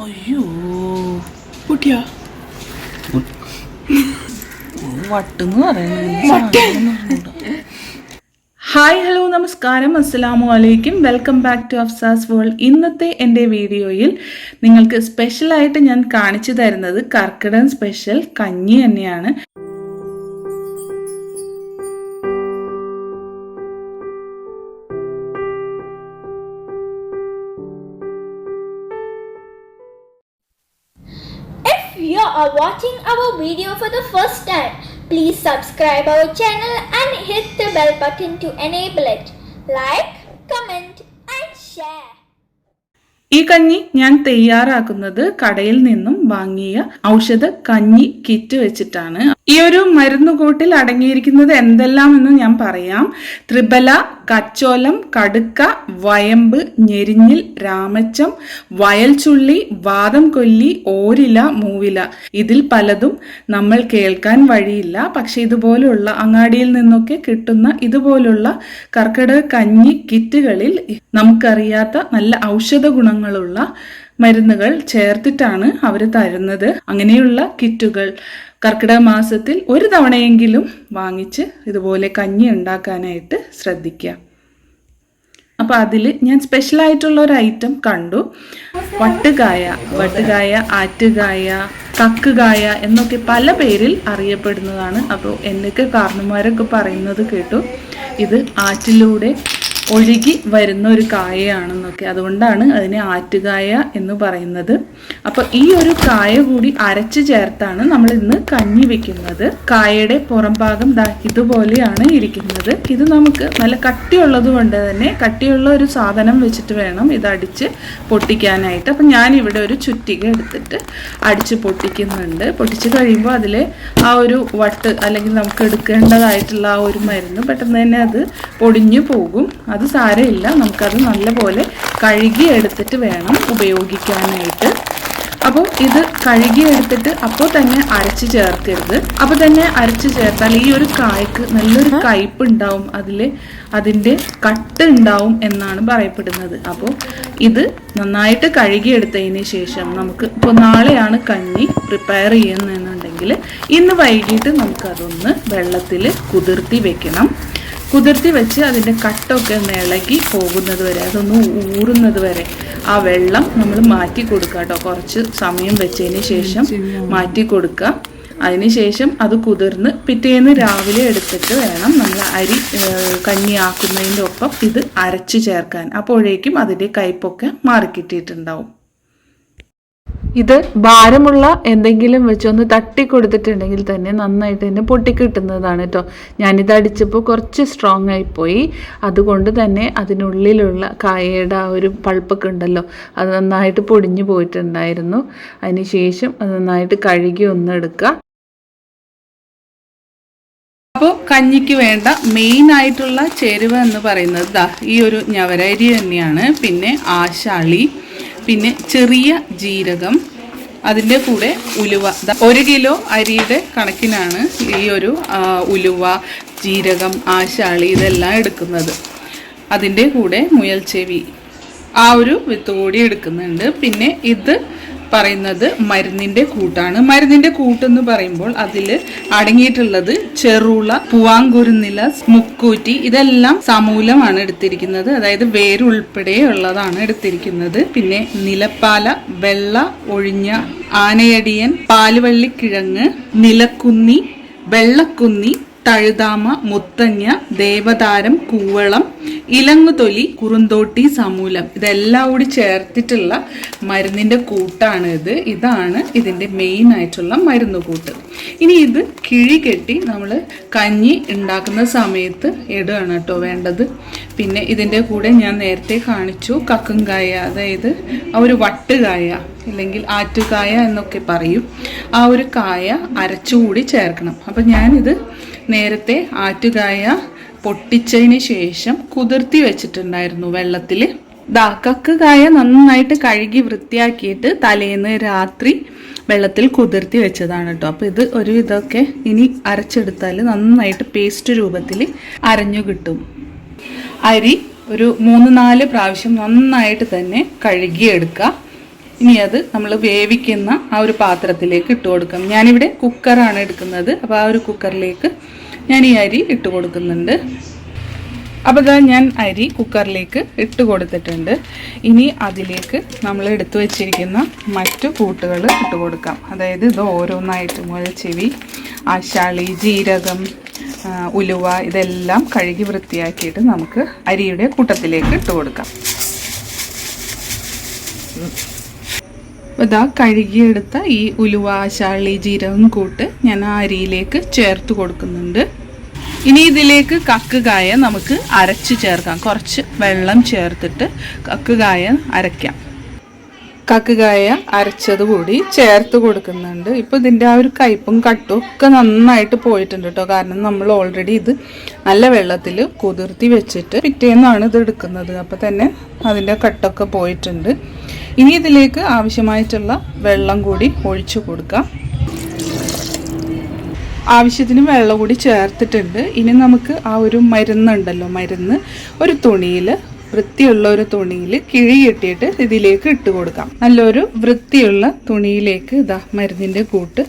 അയ്യോ കുട്ടിയാ വട്ടെന്ന് പറയുന്നത് ഹായ് ഹലോ നമസ്കാരം. അസ്സലാമു അലൈക്കും. Welcome back to Afsas world. ഇന്നത്തെ എന്റെ വീഡിയോയിൽ നിങ്ങൾക്ക് സ്പെഷ്യലായിട്ട് ഞാൻ കാണിച്ചു തരുന്നത് കർക്കിടൻ സ്പെഷ്യൽ കഞ്ഞി തന്നെയാണ്. Are watching our video for the first time, please subscribe our channel and hit the bell button to enable it. Like, comment and share. ഈ കഞ്ഞി ഞാൻ തയ്യാറാക്കുന്നത് കടയിൽ നിന്നും വാങ്ങിയ ഔഷധ കഞ്ഞി കിറ്റ് വെച്ചിട്ടാണ് ഈ ഒരു മരുന്നുകൂട്ടിൽ അടങ്ങിയിരിക്കുന്നത് എന്തെല്ലാം എന്ന് ഞാൻ പറയാം ത്രിബല കച്ചോലം കടുക്ക വയമ്പ് ഞെരിഞ്ഞിൽ രാമച്ചം വയൽ ചുള്ളി വാദം കൊല്ലി ഓരില മൂവില. ഇതിൽ പലതും നമ്മൾ കേൾക്കാൻ വഴിയില്ല. പക്ഷെ ഇതുപോലുള്ള അങ്ങാടിയിൽ നിന്നൊക്കെ കിട്ടുന്ന ഇതുപോലുള്ള കർക്കിടക കഞ്ഞി കിറ്റുകളിൽ നമുക്കറിയാത്ത നല്ല ഔഷധ ഗുണങ്ങളുള്ള മരുന്നുകൾ ചേർത്തിട്ടാണ് അവർ തരുന്നത്. അങ്ങനെയുള്ള കിറ്റുകൾ കർക്കിടക മാസത്തിൽ ഒരു തവണയെങ്കിലും വാങ്ങിച്ച് ഇതുപോലെ കഞ്ഞി ഉണ്ടാക്കാനായിട്ട് ശ്രദ്ധിക്കുക അപ്പോൾ അതിൽ ഞാൻ സ്പെഷ്യൽ ആയിട്ടുള്ള ഒരു ഐറ്റം കണ്ടു. വട്ടുകായ വട്ടുകായ ആറ്റുകായ കക്കുകായ എന്നൊക്കെ പല പേരിൽ അറിയപ്പെടുന്നതാണ്. അപ്പോൾ എന്നൊക്കെ കാരണന്മാരൊക്കെ പറയുന്നത് കേട്ടു. ഇത് ആറ്റിലൂടെ ഒഴുകി വരുന്ന ഒരു കായയാണെന്നൊക്കെ. അതുകൊണ്ടാണ് അതിനെ ആറ്റുകായ എന്ന് പറയുന്നത്. അപ്പോൾ ഈ ഒരു കായ കൂടി അരച്ച് ചേർത്താണ് നമ്മൾ ഇന്ന് കഞ്ഞി വെക്കുന്നത്. കായയുടെ പുറം ഭാഗം ദാ ഇതുപോലെയാണ് ഇരിക്കുന്നത്. ഇത് നമുക്ക് നല്ല കട്ടിയുള്ളത് കൊണ്ട് തന്നെ കട്ടിയുള്ള ഒരു സാധനം വെച്ചിട്ട് വേണം ഇത് അടിച്ച് പൊട്ടിക്കാനായിട്ട്. അപ്പം ഞാൻ ഇവിടെ ഒരു ചുറ്റിക എടുത്തിട്ട് അടിച്ച് പൊട്ടിക്കുന്നുണ്ട്. പൊട്ടിച്ച് കഴിയുമ്പോൾ അതിലെ ആ ഒരു വട്ട് അല്ലെങ്കിൽ നമുക്ക് എടുക്കേണ്ടതായിട്ടുള്ള ആ ഒരു മരുന്ന് പെട്ടെന്ന് തന്നെ അത് പൊടിഞ്ഞു പോകും. അത് സാരമില്ല. നമുക്കത് നല്ലപോലെ കഴുകി എടുത്തിട്ട് വേണം ഉപയോഗിക്കാനായിട്ട്. അപ്പോൾ ഇത് കഴുകി എടുത്തിട്ട് അപ്പോൾ തന്നെ അരച്ച് ചേർക്കരുത്. അപ്പോൾ തന്നെ അരച്ച് ചേർത്താൽ ഈ ഒരു കായ്ക്ക് നല്ലൊരു കയ്പ് ഉണ്ടാവും അതിൽ അതിന്റെ കട്ട് ഉണ്ടാവും എന്നാണ് പറയപ്പെടുന്നത്. അപ്പോൾ ഇത് നന്നായിട്ട് കഴുകി കഴുകിയെടുത്തതിന് ശേഷം നമുക്ക് ഇപ്പോൾ നാളെയാണ് കഞ്ഞി പ്രിപ്പയർ ചെയ്യുന്നതെന്നുണ്ടെങ്കിൽ ഇന്ന് വൈകിട്ട് നമുക്കതൊന്ന് വെള്ളത്തിൽ കുതിർത്തി വെക്കണം. കുതിർത്തി വെച്ച് അതിന്റെ കട്ടൊക്കെ ഒന്ന് ഇളകി പോകുന്നത് വരെ അതൊന്ന് ഊറുന്നത് വരെ. ആ വെള്ളം നമ്മൾ മാറ്റി കൊടുക്കുക കേട്ടോ. കുറച്ച് സമയം വെച്ചതിന് ശേഷം മാറ്റി കൊടുക്കുക. അതിനുശേഷം അത് കുതിർന്ന് പിറ്റേന്ന് രാവിലെ എടുത്തിട്ട് വേണം നമ്മൾ അരി കഞ്ഞിയാക്കുന്നതിന്റെ ഒപ്പം ഇത് അരച്ച് ചേർക്കാൻ. അപ്പോഴേക്കും അതിന്റെ കയ്പൊക്കെ മാറിക്കിട്ടിയിട്ടുണ്ടാവും ഇത് ഭാരമുള്ള എന്തെങ്കിലും വെച്ചൊന്ന് തട്ടി കൊടുത്തിട്ടുണ്ടെങ്കിൽ തന്നെ നന്നായിട്ട് തന്നെ പൊട്ടിക്കിട്ടുന്നതാണ് കേട്ടോ ഞാനിത് അടിച്ചപ്പോൾ കുറച്ച് സ്ട്രോങ് ആയിപ്പോയി. അതുകൊണ്ട് തന്നെ അതിനുള്ളിലുള്ള കായയുടെ ആ ഒരു പൾപ്പൊക്കെ ഉണ്ടല്ലോ അത് നന്നായിട്ട് പൊടിഞ്ഞു പോയിട്ടുണ്ടായിരുന്നു. അതിന് ശേഷം അത് നന്നായിട്ട് കഴുകി ഒന്ന് എടുക്കുക. അപ്പോൾ കഞ്ഞിക്ക് വേണ്ട മെയിൻ ആയിട്ടുള്ള ചേരുവ എന്ന് പറയുന്നത് ഈ ഒരു ഞവരരി തന്നെയാണ്. പിന്നെ ആശാളി പിന്നെ ചെറിയ ജീരകം അതിന്റെ കൂടെ ഉലുവ. ഒരു കിലോ അരിയുടെ കണക്കിനാണ് ഈ ഒരു ഉലുവ ജീരകം ആശാളി ഇതെല്ലാം എടുക്കുന്നത്. അതിന്റെ കൂടെ മുയൽച്ചെവി ആ ഒരു വിത്ത് കൂടി എടുക്കുന്നുണ്ട്. പിന്നെ ഇത് പറയുന്നത് മരുന്നിന്റെ കൂട്ടാണ്. മരുന്നിന്റെ കൂട്ടെന്ന് പറയുമ്പോൾ അതിൽ അടങ്ങിയിട്ടുള്ളത് ചെറുള പൂവാങ്കുരുന്നില മുക്കൂറ്റി ഇതെല്ലാം സമൂലമാണ് എടുത്തിരിക്കുന്നത്. അതായത് വേരുൾപ്പെടെ ഉള്ളതാണ് എടുത്തിരിക്കുന്നത്. പിന്നെ നിലപ്പാല വെള്ള ഒഴിഞ്ഞ ആനയടിയൻ പാലുവള്ളിക്കിഴങ്ങ് നിലക്കുന്നി വെള്ളക്കുന്നി തഴുതാമ മുത്തങ്ങ ദേവതാരം കൂവളം ഇലങ്ങുതൊലി കുറുന്തോട്ടി സമൂലം ഇതെല്ലാം കൂടി ചേർത്തിട്ടുള്ള മരുന്നിന്റെ കൂട്ടാണ് ഇത്. ഇതാണ് ഇതിന്റെ മെയിൻ ആയിട്ടുള്ള മരുന്ന് കൂട്ട് ഇനി ഇത് കിഴി കെട്ടി നമ്മൾ കഞ്ഞി ഉണ്ടാക്കുന്ന സമയത്ത് ഇടുകയാണ് കേട്ടോ വേണ്ടത്. പിന്നെ ഇതിന്റെ കൂടെ ഞാൻ നേരത്തെ കാണിച്ചു കക്കുംകായ അതായത് ആ ഒരു വട്ടുകായ അല്ലെങ്കിൽ ആറ്റുകായ എന്നൊക്കെ പറയും. ആ ഒരു കായ അരച്ചുകൂടി ചേർക്കണം. അപ്പം ഞാനിത് നേരത്തെ ആറ്റുകായ പൊട്ടിച്ചതിന് ശേഷം കുതിർത്തി വെച്ചിട്ടുണ്ടായിരുന്നു വെള്ളത്തിൽ ദാ കക്കുകായ നന്നായിട്ട് കഴുകി വൃത്തിയാക്കിയിട്ട് തലേന്ന് രാത്രി വെള്ളത്തിൽ കുതിർത്തി വെച്ചതാണ് കേട്ടോ. അപ്പോൾ ഇത് ഒരു ഇതൊക്കെ ഇനി അരച്ചെടുത്താൽ നന്നായിട്ട് പേസ്റ്റ് രൂപത്തിൽ അരഞ്ഞു കിട്ടും. അരി ഒരു മൂന്ന് നാല് പ്രാവശ്യം നന്നായിട്ട് തന്നെ കഴുകിയെടുക്കുക. ഇനി അത് നമ്മൾ വേവിക്കുന്ന ആ ഒരു പാത്രത്തിലേക്ക് ഇട്ട് കൊടുക്കാം. ഞാനിവിടെ കുക്കറാണ് എടുക്കുന്നത്. അപ്പോൾ ആ ഒരു കുക്കറിലേക്ക് ഞാൻ ഈ അരി ഇട്ട് കൊടുക്കുന്നുണ്ട്. അപ്പോൾ ഇതാ ഞാൻ അരി കുക്കറിലേക്ക് ഇട്ട് കൊടുത്തിട്ടുണ്ട്. ഇനി അതിലേക്ക് നമ്മൾ എടുത്തു വച്ചിരിക്കുന്ന മറ്റു കൂട്ടുകൾ ഇട്ട് കൊടുക്കാം. അതായത് ഇത് ഓരോന്നായിട്ട് മുഴച്ചെവി ആശാളി ജീരകം ഉലുവ ഇതെല്ലാം കഴുകി വൃത്തിയാക്കിയിട്ട് നമുക്ക് അരിയുടെ കൂട്ടത്തിലേക്ക് ഇട്ട് കൊടുക്കാം. ഇതാ കഴുകിയെടുത്ത ഈ ഉലുവ ചാളി ജീരകം കൂട്ട് ഞാൻ ആ അരിയിലേക്ക് ചേർത്ത് കൊടുക്കുന്നുണ്ട്. ഇനി ഇതിലേക്ക് കക്കുകായ നമുക്ക് അരച്ച് ചേർക്കാം. കുറച്ച് വെള്ളം ചേർത്തിട്ട് കക്കുകായ അരയ്ക്കാം. കക്കുകായ അരച്ചത് കൂടി ചേർത്ത് കൊടുക്കുന്നുണ്ട്. ഇപ്പോൾ ഇതിന്റെ ആ ഒരു കയ്പും കട്ടും ഒക്കെ നന്നായിട്ട് പോയിട്ടുണ്ട് കേട്ടോ കാരണം നമ്മൾ ഓൾറെഡി ഇത് നല്ല വെള്ളത്തിൽ കുതിർത്തി വെച്ചിട്ട് പിറ്റേന്നാണ് ഇത് എടുക്കുന്നത്. അപ്പോൾ തന്നെ അതിന്റെ കട്ടൊക്കെ പോയിട്ടുണ്ട്. ഇനി ഇതിലേക്ക് ആവശ്യമായിട്ടുള്ള വെള്ളം കൂടി ഒഴിച്ചു കൊടുക്കാം. ആവശ്യത്തിന് വെള്ളം കൂടി ചേർത്തിട്ടുണ്ട്. ഇനി നമുക്ക് ആ ഒരു മരുന്നുണ്ടല്ലോ മരുന്ന് ഒരു തുണിയിൽ വൃത്തിയുള്ള ഒരു തുണിയിൽ കിഴി കെട്ടിയിട്ട് ഇതിലേക്ക് ഇട്ട് കൊടുക്കാം. നല്ലൊരു വൃത്തിയുള്ള തുണിയിലേക്ക് ഇതാ മരുന്നിന്റെ കൂട്ട്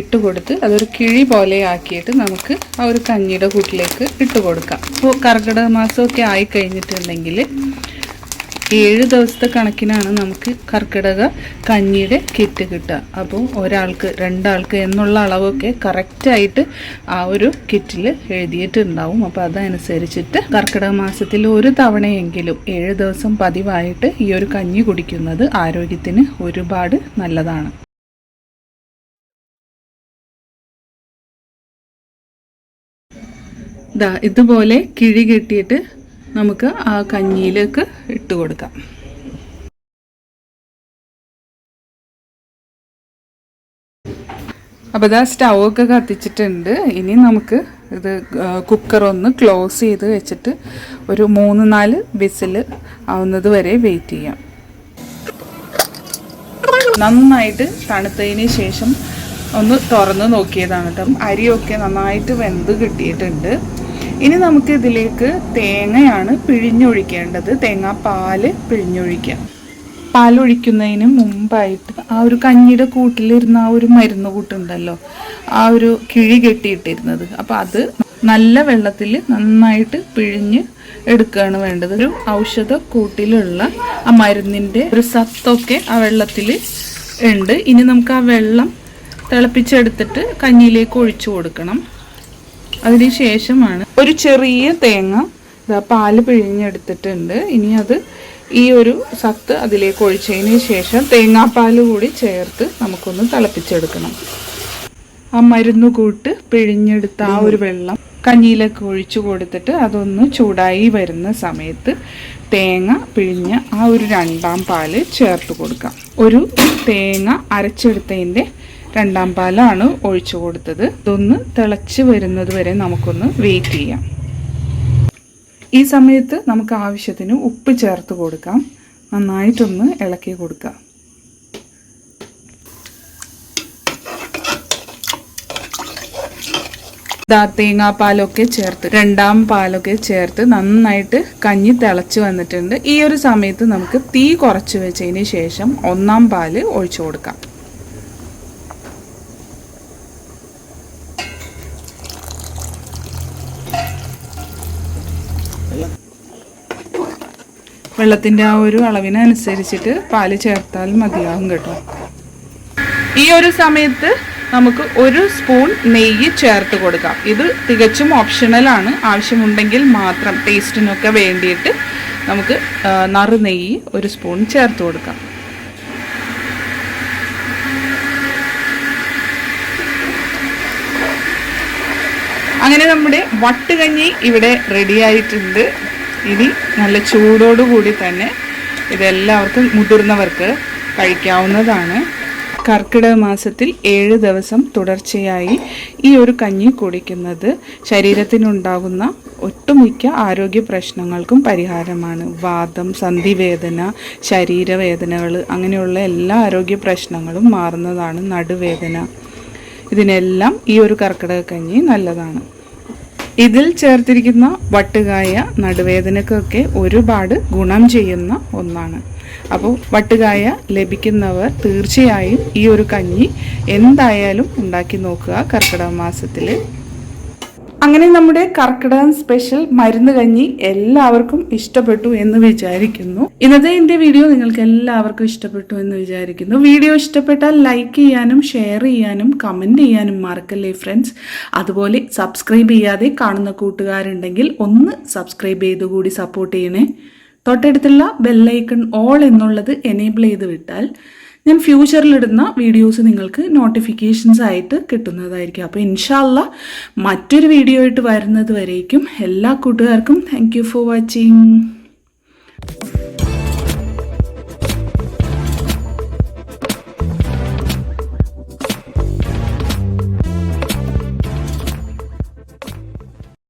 ഇട്ട് കൊടുത്ത് അതൊരു കിഴി പോലെ ആക്കിയിട്ട് നമുക്ക് ആ ഒരു കഞ്ഞിയുടെ കൂട്ടിലേക്ക് ഇട്ട് കൊടുക്കാം. അപ്പോൾ കർക്കിടക മാസമൊക്കെ ആയി കഴിഞ്ഞിട്ടുണ്ടെങ്കിൽ ഏഴ് ദിവസത്തെ കണക്കിനാണ് നമുക്ക് കർക്കിടക കഞ്ഞിയുടെ കിറ്റ് കിട്ടുക. അപ്പോൾ ഒരാൾക്ക് രണ്ടാൾക്ക് എന്നുള്ള അളവൊക്കെ കറക്റ്റായിട്ട് ആ ഒരു കിറ്റിൽ എഴുതിയിട്ടുണ്ടാവും. അപ്പോൾ അതനുസരിച്ചിട്ട് കർക്കിടക മാസത്തിൽ ഒരു തവണയെങ്കിലും ഏഴ് ദിവസം പതിവായിട്ട് ഈ ഒരു കഞ്ഞി കുടിക്കുന്നത് ആരോഗ്യത്തിന് ഒരുപാട് നല്ലതാണ്. ഇതുപോലെ കിഴി കെട്ടിയിട്ട് നമുക്ക് ആ കഞ്ഞിയിലേക്ക് ഇട്ട് കൊടുക്കാം. അപ്പോൾ ഇതാ സ്റ്റൗ ഒക്കെ കത്തിച്ചിട്ടുണ്ട്. ഇനി നമുക്ക് ഇത് കുക്കർ ഒന്ന് ക്ലോസ് ചെയ്ത് വെച്ചിട്ട് ഒരു മൂന്ന് നാല് വിസിൽ ആവുന്നത് വരെ വെയിറ്റ് ചെയ്യാം. നന്നായിട്ട് തണുത്തതിന് ശേഷം ഒന്ന് തുറന്ന് നോക്കിയതാണ് കേട്ടോ. അരിയൊക്കെ നന്നായിട്ട് വെന്ത് കിട്ടിയിട്ടുണ്ട്. ഇനി നമുക്ക് ഇതിലേക്ക് തേങ്ങയാണ് പിഴിഞ്ഞൊഴിക്കേണ്ടത്. തേങ്ങാപ്പാൽ പിഴിഞ്ഞൊഴിക്കാം പാലൊഴിക്കുന്നതിന് മുമ്പായിട്ട് ആ ഒരു കഞ്ഞിയുടെ കൂട്ടിലിരുന്ന ആ ഒരു മരുന്ന് കൂട്ടുണ്ടല്ലോ ആ ഒരു കിഴി കെട്ടിയിട്ടിരുന്നത്. അപ്പോൾ അത് നല്ല വെള്ളത്തിൽ നന്നായിട്ട് പിഴിഞ്ഞ് എടുക്കുകയാണ് വേണ്ടത്. ഒരു ഔഷധ കൂട്ടിലുള്ള ആ മരുന്നിന്റെ ഒരു സത്തൊക്കെ ആ വെള്ളത്തിൽ ഉണ്ട്. ഇനി നമുക്ക് ആ വെള്ളം തിളപ്പിച്ചെടുത്തിട്ട് കഞ്ഞിയിലേക്ക് ഒഴിച്ചു കൊടുക്കണം. അതിന് ശേഷമാണ് ഒരു ചെറിയ തേങ്ങ ഇതാ പാൽ പിഴിഞ്ഞെടുത്തിട്ടുണ്ട്. ഇനി അത് ഈ ഒരു സത്ത് അതിലേക്ക് ഒഴിച്ചതിന് ശേഷം തേങ്ങാപ്പാൽ കൂടി ചേർത്ത് നമുക്കൊന്ന് തിളപ്പിച്ചെടുക്കണം. ആ മരുന്ന് കൂട്ട് പിഴിഞ്ഞെടുത്ത ആ ഒരു വെള്ളം കഞ്ഞിയിലൊക്കെ ഒഴിച്ചു കൊടുത്തിട്ട് അതൊന്ന് ചൂടായി വരുന്ന സമയത്ത് തേങ്ങ പിഴിഞ്ഞ ആ ഒരു രണ്ടാം പാൽ ചേർത്ത് കൊടുക്കാം. ഒരു തേങ്ങ അരച്ചെടുത്തതിന്റെ രണ്ടാം പാലാണ് ഒഴിച്ചു കൊടുത്തത്. ഇതൊന്ന് തിളച്ച് വരുന്നത് വരെ നമുക്കൊന്ന് വെയിറ്റ് ചെയ്യാം. ഈ സമയത്ത് നമുക്ക് ആവശ്യത്തിന് ഉപ്പ് ചേർത്ത് കൊടുക്കാം. നന്നായിട്ടൊന്ന് ഇളക്കി കൊടുക്കാം ദാ തേങ്ങാപ്പാലൊക്കെ ചേർത്ത് രണ്ടാം പാലൊക്കെ ചേർത്ത് നന്നായിട്ട് കഞ്ഞി തിളച്ച് വന്നിട്ടുണ്ട്. ഈ ഒരു സമയത്ത് നമുക്ക് തീ കുറച്ച് വെച്ചതിന് ശേഷം ഒന്നാം പാൽ ഒഴിച്ചു കൊടുക്കാം. വെള്ളത്തിന്റെ ആ ഒരു അളവിനനുസരിച്ചിട്ട് പാൽ ചേർത്താൽ മതിയാകും കേട്ടോ. ഈ ഒരു സമയത്ത് നമുക്ക് ഒരു സ്പൂൺ നെയ്യ് ചേർത്ത് കൊടുക്കാം. ഇത് തികച്ചും ഓപ്ഷണൽ ആണ്. ആവശ്യമുണ്ടെങ്കിൽ മാത്രം ടേസ്റ്റിനൊക്കെ വേണ്ടിയിട്ട് നമുക്ക് നറു നെയ്യ് ഒരു സ്പൂൺ ചേർത്ത് കൊടുക്കാം. അങ്ങനെ നമ്മുടെ വട്ടുകഞ്ഞി ഇവിടെ റെഡി ആയിട്ടുണ്ട്. ഇനി നല്ല ചൂടോടുകൂടി തന്നെ ഇതെല്ലാവർക്കും മുതിർന്നവർക്ക് കഴിക്കാവുന്നതാണ്. കർക്കിടക മാസത്തിൽ ഏഴ് ദിവസം തുടർച്ചയായി ഈ ഒരു കഞ്ഞി കുടിക്കുന്നത് ശരീരത്തിനുണ്ടാകുന്ന ഒട്ടുമിക്ക ആരോഗ്യ പ്രശ്നങ്ങൾക്കും പരിഹാരമാണ്. വാദം സന്ധിവേദന ശരീരവേദനകൾ അങ്ങനെയുള്ള എല്ലാ ആരോഗ്യ പ്രശ്നങ്ങളും മാറുന്നതാണ് നടുവേദന. ഇതിനെല്ലാം ഈ ഒരു കർക്കിടക കഞ്ഞി നല്ലതാണ്. ഇതിൽ ചേർത്തിരിക്കുന്ന വട്ടുകായ നടുവേദനക്കൊക്കെ ഒരുപാട് ഗുണം ചെയ്യുന്ന ഒന്നാണ്. അപ്പോൾ വട്ടുകായ ലഭിക്കുന്നവർ തീർച്ചയായും ഈ ഒരു കഞ്ഞി എന്തായാലും ഉണ്ടാക്കി നോക്കുക കർക്കിടക മാസത്തിൽ അങ്ങനെ നമ്മുടെ കർക്കിടകം സ്പെഷ്യൽ മരുന്ന് കഞ്ഞി എല്ലാവർക്കും ഇഷ്ടപ്പെട്ടു എന്ന് വിചാരിക്കുന്നു. ഇന്നത്തെ എന്റെ വീഡിയോ നിങ്ങൾക്ക് എല്ലാവർക്കും ഇഷ്ടപ്പെട്ടു എന്ന് വിചാരിക്കുന്നു. വീഡിയോ ഇഷ്ടപ്പെട്ടാൽ ലൈക്ക് ചെയ്യാനും ഷെയർ ചെയ്യാനും കമന്റ് ചെയ്യാനും മറക്കല്ലേ ഫ്രണ്ട്സ്? അതുപോലെ സബ്സ്ക്രൈബ് ചെയ്യാതെ കാണുന്ന കൂട്ടുകാരുണ്ടെങ്കിൽ ഒന്ന് സബ്സ്ക്രൈബ് ചെയ്ത് കൂടി സപ്പോർട്ട് ചെയ്യണേ. തൊട്ടടുത്തുള്ള ബെല്ലൈക്കൺ ഓൾ എന്നുള്ളത് എനേബിൾ ചെയ്ത് വിട്ടാൽ ഞാൻ ഫ്യൂച്ചറിലിടുന്ന വീഡിയോസ് നിങ്ങൾക്ക് നോട്ടിഫിക്കേഷൻസ് ആയിട്ട് കിട്ടുന്നതായിരിക്കും. അപ്പോൾ ഇൻഷാല്ല മറ്റൊരു വീഡിയോ ആയിട്ട് വരുന്നത് വരേക്കും. എല്ലാ കൂട്ടുകാർക്കും താങ്ക് ഫോർ വാച്ചിങ്